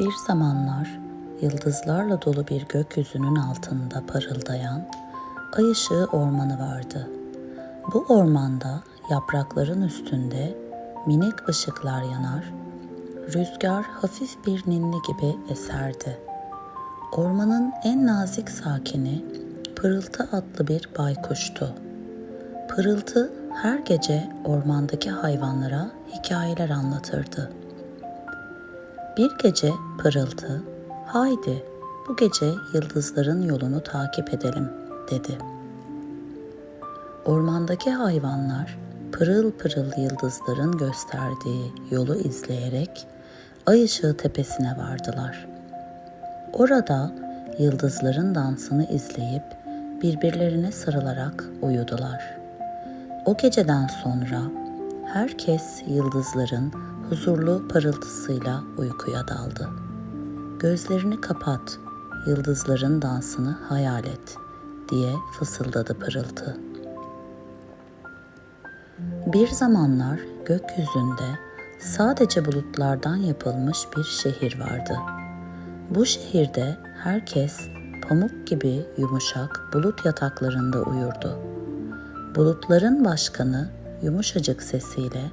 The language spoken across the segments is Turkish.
Bir zamanlar yıldızlarla dolu bir gökyüzünün altında parıldayan ay ışığı ormanı vardı. Bu ormanda yaprakların üstünde minik ışıklar yanar, rüzgar hafif bir ninni gibi eserdi. Ormanın en nazik sakini Pırıltı adlı bir baykuştu. Pırıltı her gece ormandaki hayvanlara hikayeler anlatırdı. Bir gece Pırıltı, "Haydi, bu gece yıldızların yolunu takip edelim." dedi. Ormandaki hayvanlar pırıl pırıl yıldızların gösterdiği yolu izleyerek ay ışığı tepesine vardılar. Orada yıldızların dansını izleyip birbirlerine sarılarak uyudular. O geceden sonra herkes yıldızların huzurlu parıltısıyla uykuya daldı. Gözlerini kapat, yıldızların dansını hayal et diye fısıldadı pırıltı. Bir zamanlar gökyüzünde sadece bulutlardan yapılmış bir şehir vardı. Bu şehirde herkes pamuk gibi yumuşak bulut yataklarında uyurdu. Bulutların başkanı yumuşacık sesiyle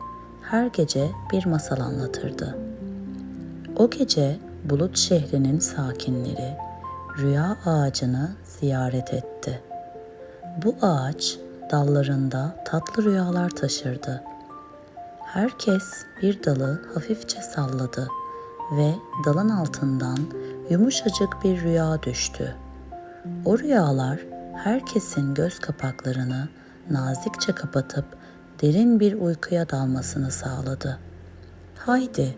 her gece bir masal anlatırdı. O gece bulut şehrinin sakinleri rüya ağacını ziyaret etti. Bu ağaç dallarında tatlı rüyalar taşırdı. Herkes bir dalı hafifçe salladı ve dalın altından yumuşacık bir rüya düştü. O rüyalar herkesin göz kapaklarını nazikçe kapatıp derin bir uykuya dalmasını sağladı. Haydi,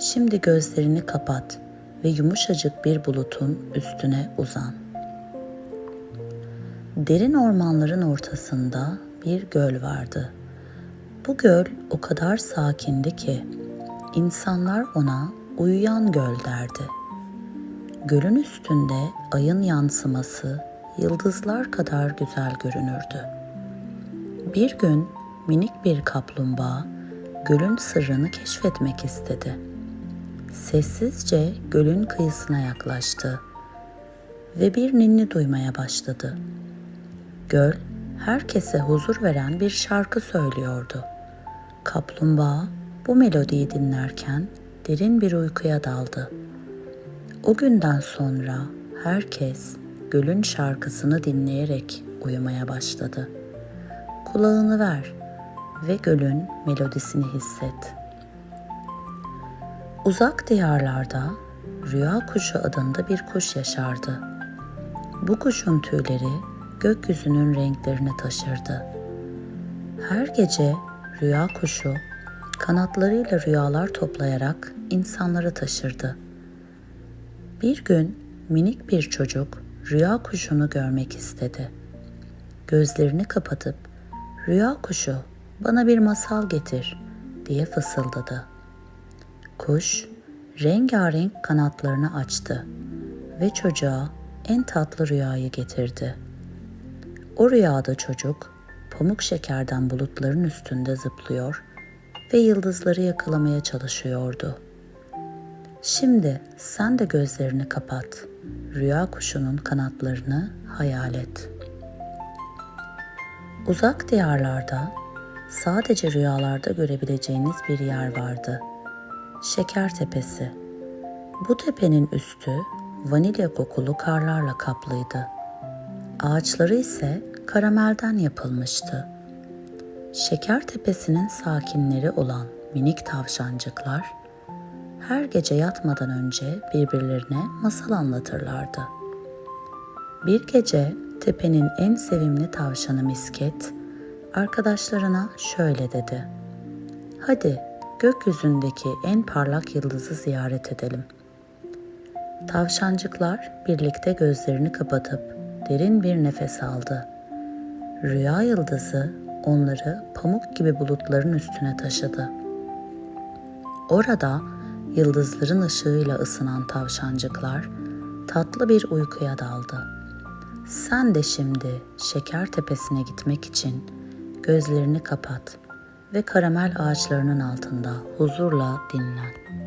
şimdi gözlerini kapat ve yumuşacık bir bulutun üstüne uzan. Derin ormanların ortasında bir göl vardı. Bu göl o kadar sakindi ki insanlar ona uyuyan göl derdi. Gölün üstünde ayın yansıması yıldızlar kadar güzel görünürdü. Bir gün minik bir kaplumbağa gölün sırrını keşfetmek istedi. Sessizce gölün kıyısına yaklaştı ve bir ninni duymaya başladı. Göl herkese huzur veren bir şarkı söylüyordu. Kaplumbağa bu melodiyi dinlerken derin bir uykuya daldı. O günden sonra herkes gölün şarkısını dinleyerek uyumaya başladı. Kulağını ver ve gölün melodisini hisset. Uzak diyarlarda rüya kuşu adında bir kuş yaşardı. Bu kuşun tüyleri gökyüzünün renklerini taşırdı. Her gece rüya kuşu kanatlarıyla rüyalar toplayarak insanları taşırdı. Bir gün minik bir çocuk rüya kuşunu görmek istedi. Gözlerini kapatıp "Rüya kuşu, bana bir masal getir." diye fısıldadı. Kuş rengarenk kanatlarını açtı ve çocuğa en tatlı rüyayı getirdi. O rüyada çocuk pamuk şekerden bulutların üstünde zıplıyor ve yıldızları yakalamaya çalışıyordu. Şimdi sen de gözlerini kapat. Rüya kuşunun kanatlarını hayal et. Uzak diyarlarda sadece rüyalarda görebileceğiniz bir yer vardı. Şeker Tepesi. Bu tepenin üstü vanilya kokulu karlarla kaplıydı. Ağaçları ise karamelden yapılmıştı. Şeker Tepesi'nin sakinleri olan minik tavşancıklar her gece yatmadan önce birbirlerine masal anlatırlardı. Bir gece tepenin en sevimli tavşanı Misket arkadaşlarına şöyle dedi. Hadi gökyüzündeki en parlak yıldızı ziyaret edelim. Tavşancıklar birlikte gözlerini kapatıp derin bir nefes aldı. Rüya yıldızı onları pamuk gibi bulutların üstüne taşıdı. Orada yıldızların ışığıyla ısınan tavşancıklar tatlı bir uykuya daldı. Sen de şimdi şeker tepesine gitmek için gözlerini kapat ve karamel ağaçlarının altında huzurla dinlen.